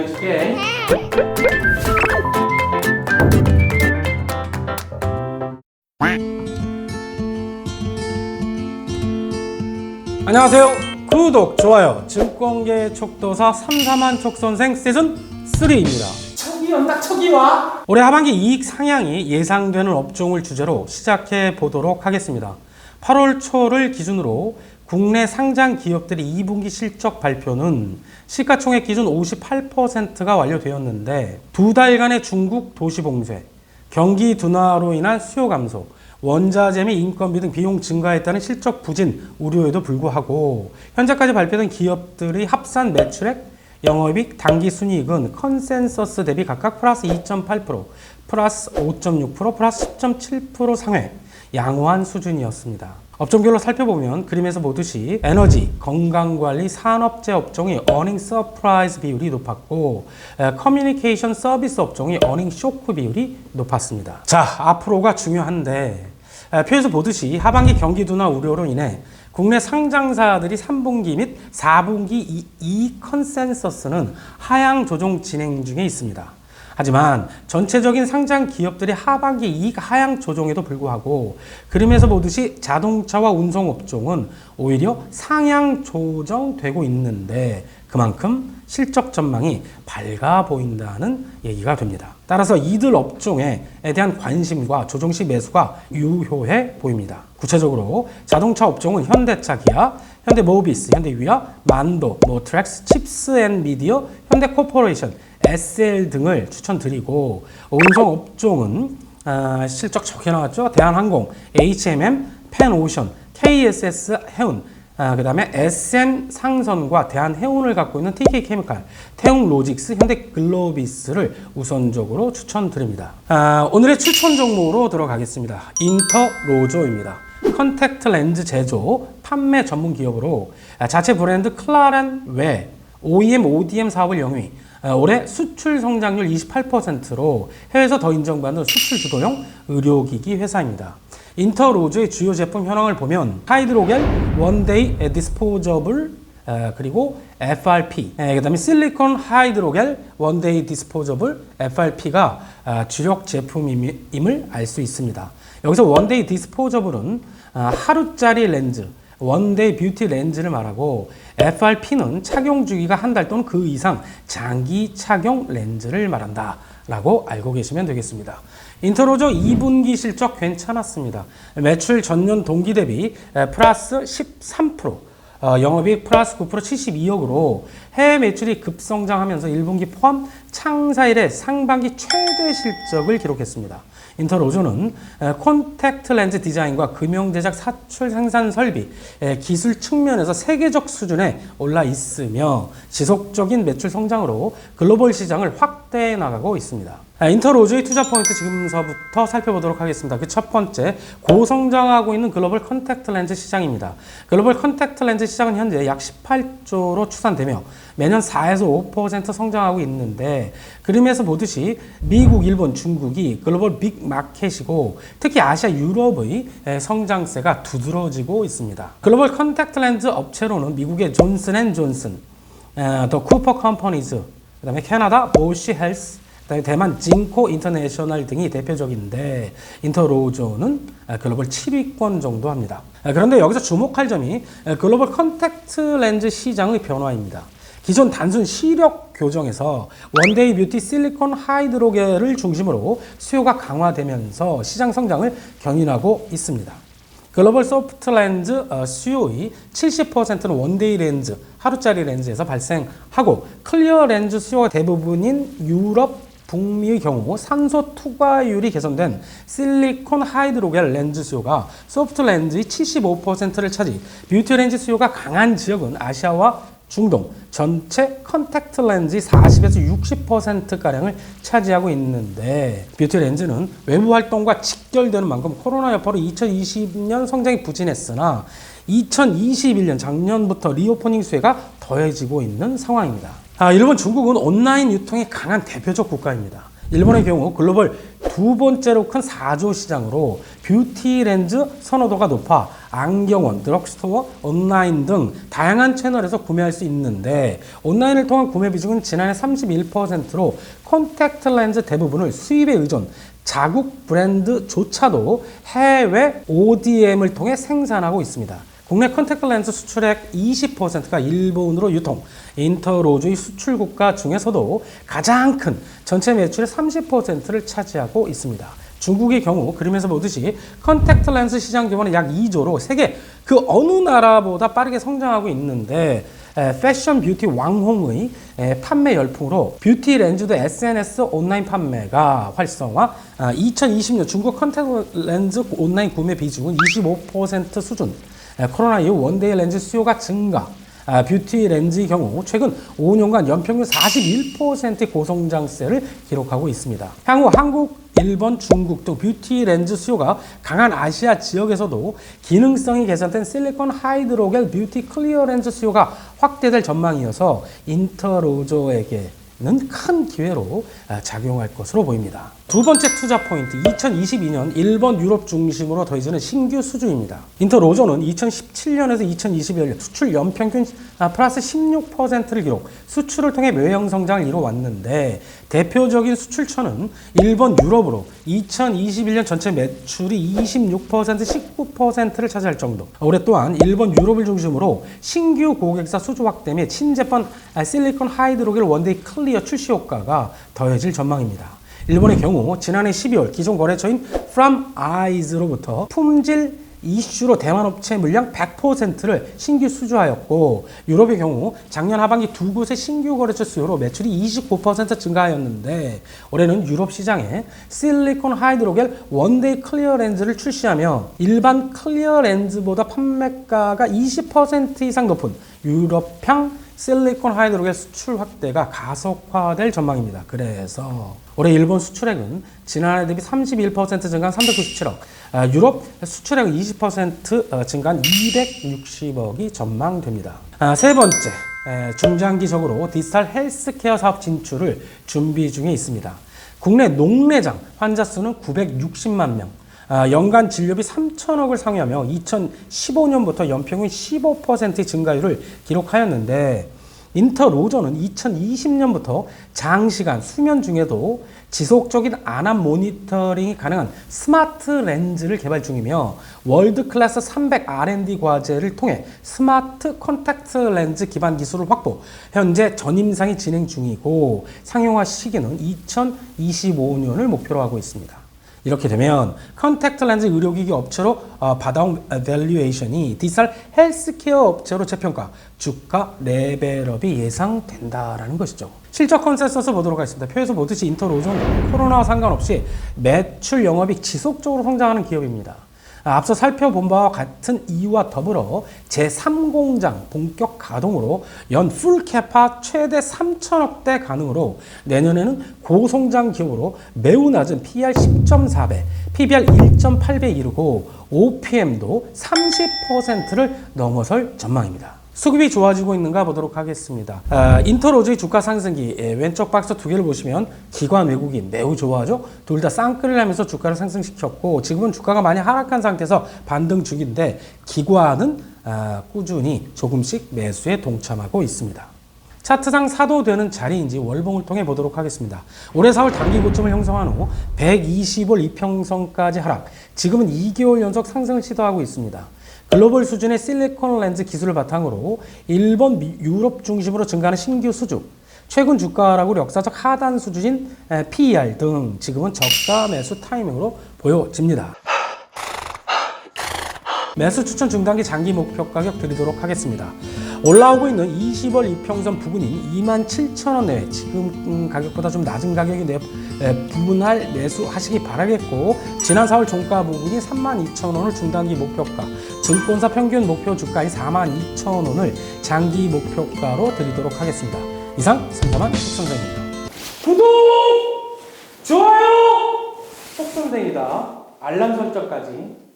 알려줄게. 안녕하세요. 구독, 좋아요, 증권계 촉도사 삼삼한 촉선생 시즌 3입니다. 척이 온다, 척이 와. 올해 하반기 이익 상향이 예상되는 업종을 주제로 시작해 보도록 하겠습니다. 8월 초를 기준으로 국내 상장 기업들의 2분기 실적 발표는 시가총액 기준 58%가 완료되었는데 두 달간의 중국 도시 봉쇄, 경기 둔화로 인한 수요 감소, 원자재 및 인건비 등 비용 증가에 따른 실적 부진 우려에도 불구하고 현재까지 발표된 기업들의 합산 매출액, 영업이익, 당기순이익은 컨센서스 대비 각각 플러스 2.8%, 플러스 5.6%, 플러스 10.7% 상회, 양호한 수준이었습니다. 업종별로 살펴보면 그림에서 보듯이 에너지, 건강관리, 산업재 업종이 어닝 서프라이즈 비율이 높았고 에, 커뮤니케이션 서비스 업종이 어닝 쇼크 비율이 높았습니다. 자, 앞으로가 중요한데 에, 표에서 보듯이 하반기 경기 둔화 우려로 인해 국내 상장사들이 3분기 및 4분기 이- 이익 컨센서스는 하향 조정 진행 중에 있습니다. 하지만 전체적인 상장 기업들의 하반기 이익 하향 조정에도 불구하고 그림에서 보듯이 자동차와 운송 업종은 오히려 상향 조정되고 있는데 그만큼 실적 전망이 밝아 보인다는 얘기가 됩니다. 따라서 이들 업종에 대한 관심과 조정 시 매수가 유효해 보입니다. 구체적으로 자동차 업종은 현대차, 기아, 현대 모비스, 현대 위아, 만도, 모트렉스, 칩스 앤 미디어, 현대 코퍼레이션, SL 등을 추천드리고 운송 업종은 아, 실적 좋게 나왔죠. 대한항공, HMM, 펜오션, KSS 해운, 아, 그 다음에 SN 상선과 대한해운을 갖고 있는 TK케미칼, 태웅 로직스, 현대 글로비스를 우선적으로 추천드립니다. 아, 오늘의 추천 종목으로 들어가겠습니다. 인터 로조입니다. 컨택트 렌즈 제조, 판매 전문 기업으로 아, 자체 브랜드 클라렌 외 OEM, ODM 사업을 영위, 아, 올해 수출 성장률 28%로 해외에서 더 인정받는 수출 주도형 의료기기 회사입니다. 인터로즈의 주요 제품 현황을 보면 하이드로겔, 원데이 디스포저블, 에, 그리고 FRP, 에, 그다음에 실리콘 하이드로겔, 원데이 디스포저블, FRP가 아, 주력 제품임을 알 수 있습니다. 여기서 원데이 디스포저블은 아, 하루짜리 렌즈, 원데이 뷰티 렌즈를 말하고 FRP는 착용 주기가 한 달 또는 그 이상 장기 착용 렌즈를 말한다. 라고 알고 계시면 되겠습니다. 인터로저 2분기 실적 괜찮았습니다. 매출 전년 동기 대비 에, 플러스 13%, 어, 영업이익 플러스 9% 72억으로 해외 매출이 급성장하면서 1분기 포함 창사 이래 상반기 최대 실적을 기록했습니다. 인터로조는 에, 콘택트 렌즈 디자인과 금형 제작 사출 생산 설비 에, 기술 측면에서 세계적 수준에 올라 있으며 지속적인 매출 성장으로 글로벌 시장을 확대해 나가고 있습니다. 아, 인터로즈의 투자 포인트 지금서부터 살펴보도록 하겠습니다. 그 첫 번째, 고성장하고 있는 글로벌 컨택트 렌즈 시장입니다. 글로벌 컨택트 렌즈 시장은 현재 약 18조로 추산되며 매년 4에서 5% 성장하고 있는데 그림에서 보듯이 미국, 일본, 중국이 글로벌 빅 마켓이고 특히 아시아, 유럽의 에, 성장세가 두드러지고 있습니다. 글로벌 컨택트 렌즈 업체로는 미국의 존슨 앤 존슨, 에, 더 쿠퍼 컴퍼니즈, 그 다음에 캐나다 보쉬 헬스, 그다음에 대만 징코 인터내셔널 등이 대표적인데 인터로조는 아, 글로벌 7위권 정도 합니다. 아, 그런데 여기서 주목할 점이 아, 글로벌 컨택트 렌즈 시장의 변화입니다. 기존 단순 시력 교정에서 원데이 뷰티 실리콘 하이드로겔을 중심으로 수요가 강화되면서 시장 성장을 견인하고 있습니다. 글로벌 소프트 렌즈 어, 수요의 70%는 원데이 렌즈, 하루짜리 렌즈에서 발생하고 클리어 렌즈 수요가 대부분인 유럽, 북미의 경우 산소 투과율이 개선된 실리콘 하이드로겔 렌즈 수요가 소프트 렌즈의 75%를 차지, 뷰티 렌즈 수요가 강한 지역은 아시아와 중동 전체 컨택트 렌즈의 40에서 60%가량을 차지하고 있는데 뷰티 렌즈는 외부 활동과 직결되는 만큼 코로나 여파로 2020년 성장이 부진했으나 2021년 작년부터 리오퍼닝 수혜가 더해지고 있는 상황입니다. 아, 일본, 중국은 온라인 유통이 강한 대표적 국가입니다. 일본의 경우 글로벌 두 번째로 큰 4조 시장으로 뷰티 렌즈 선호도가 높아 안경원, 드럭스토어, 온라인 등 다양한 채널에서 구매할 수 있는데 온라인을 통한 구매 비중은 지난해 31%로 콘택트 렌즈 대부분을 수입에 의존, 자국 브랜드조차도 해외 ODM을 통해 생산하고 있습니다. 국내 컨택트 렌즈 수출액 20%가 일본으로 유통, 인터로즈의 수출 국가 중에서도 가장 큰 전체 매출의 30%를 차지하고 있습니다. 중국의 경우 그림에서 보듯이 컨택트 렌즈 시장 규모는 약 2조로 세계 그 어느 나라보다 빠르게 성장하고 있는데 에, 패션 뷰티 왕홍의 에, 판매 열풍으로 뷰티 렌즈도 SNS 온라인 판매가 활성화. 아, 2020년 중국 컨택트 렌즈 온라인 구매 비중은 25% 수준. 에, 코로나 이후 원데이 렌즈 수요가 증가. 아, 뷰티 렌즈의 경우 최근 5년간 연평균 41%의 고성장세를 기록하고 있습니다. 향후 한국, 일본, 중국 등 뷰티 렌즈 수요가 강한 아시아 지역에서도 기능성이 개선된 실리콘 하이드로겔 뷰티 클리어 렌즈 수요가 확대될 전망이어서 인터로저에게는 큰 기회로 아, 작용할 것으로 보입니다. 두 번째 투자 포인트, 2022년 일본, 유럽 중심으로 더해지는 신규 수주입니다. 인터 로저는 2017년에서 2021년 수출 연평균 아, 플러스 16%를 기록, 수출을 통해 외형 성장을 이뤄왔는데 대표적인 수출처는 일본, 유럽으로 2021년 전체 매출이 26%, 19%를 차지할 정도. 올해 또한 일본, 유럽을 중심으로 신규 고객사 수주 확대 및 신제품 아, 실리콘 하이드로겔 원데이 클리어 출시 효과가 더해질 전망입니다. 일본의 경우 지난해 12월 기존 거래처인 From Eyes로부터 품질 이슈로 대만 업체 물량 100%를 신규 수주하였고 유럽의 경우 작년 하반기 두 곳의 신규 거래처 수요로 매출이 29% 증가하였는데 올해는 유럽 시장에 실리콘 하이드로겔 원데이 클리어 렌즈를 출시하며 일반 클리어 렌즈보다 판매가가 20% 이상 높은 유럽향 실리콘 하이드로겔 수출 확대가 가속화될 전망입니다. 그래서 올해 일본 수출액은 지난해 대비 31% 증가한 397억, 아, 유럽 수출액 20% 어, 증가한 260억이 전망됩니다. 아, 세 번째, 에, 중장기적으로 디지털 헬스케어 사업 진출을 준비 중에 있습니다. 국내 녹내장 환자 수는 960만 명, 아, 연간 진료비 3천억을 상회하며 2015년부터 연평균 15%의 증가율을 기록하였는데 인터로저는 2020년부터 장시간 수면 중에도 지속적인 안압 모니터링이 가능한 스마트 렌즈를 개발 중이며 월드 클래스 300 R&D 과제를 통해 스마트 컨택트 렌즈 기반 기술을 확보, 현재 전임상이 진행 중이고 상용화 시기는 2025년을 목표로 하고 있습니다. 이렇게 되면 컨택트 렌즈 의료기기 업체로 어, 받아온 밸류에이션이 디지털 헬스케어 업체로 재평가, 주가 레벨업이 예상된다라는 것이죠. 실적 컨센서스 보도록 하겠습니다. 표에서 보듯이 인터로저는 코로나와 상관없이 매출 영업이 지속적으로 성장하는 기업입니다. 아, 앞서 살펴본 바와 같은 이유와 더불어 제3공장 본격 가동으로 연 풀 캐파 최대 3천억대 가능으로 내년에는 고성장 기업으로 매우 낮은 PER 10.4배, PBR 1.8배 이르고 OPM도 30%를 넘어설 전망입니다. 수급이 좋아지고 있는가 보도록 하겠습니다. 아, 인터로즈의 주가 상승기 예, 왼쪽 박스 두 개를 보시면 기관 외국인 매우 좋아하죠. 둘 다 쌍끌을 하면서 주가를 상승시켰고 지금은 주가가 많이 하락한 상태에서 반등 중인데 기관은 아, 꾸준히 조금씩 매수에 동참하고 있습니다. 차트상 사도되는 자리인지 월봉을 통해 보도록 하겠습니다. 올해 4월 단기 고점을 형성한 후 120월 이평선까지 하락, 지금은 2개월 연속 상승을 시도하고 있습니다. 글로벌 수준의 실리콘 렌즈 기술을 바탕으로 일본, 미, 유럽 중심으로 증가하는 신규 수주, 최근 주가라고 역사적 하단 수준인 에, PER 등 지금은 저가 매수 타이밍으로 보여집니다. 매수 추천 중단기 장기 목표 가격 드리도록 하겠습니다. 올라오고 있는 20월 이평선 부근인 27,000원 내외 지금 음, 가격보다 좀 낮은 가격이 내 에, 부분할 매수하시기 바라겠고 지난 4월 종가 부분이 32,000원을 중단기 목표가 증권사 평균 목표 주가인 42,000원을 장기 목표가로 드리도록 하겠습니다. 이상 승자만 속선생입니다. 구독! 좋아요! 속선생이다. 알람 설정까지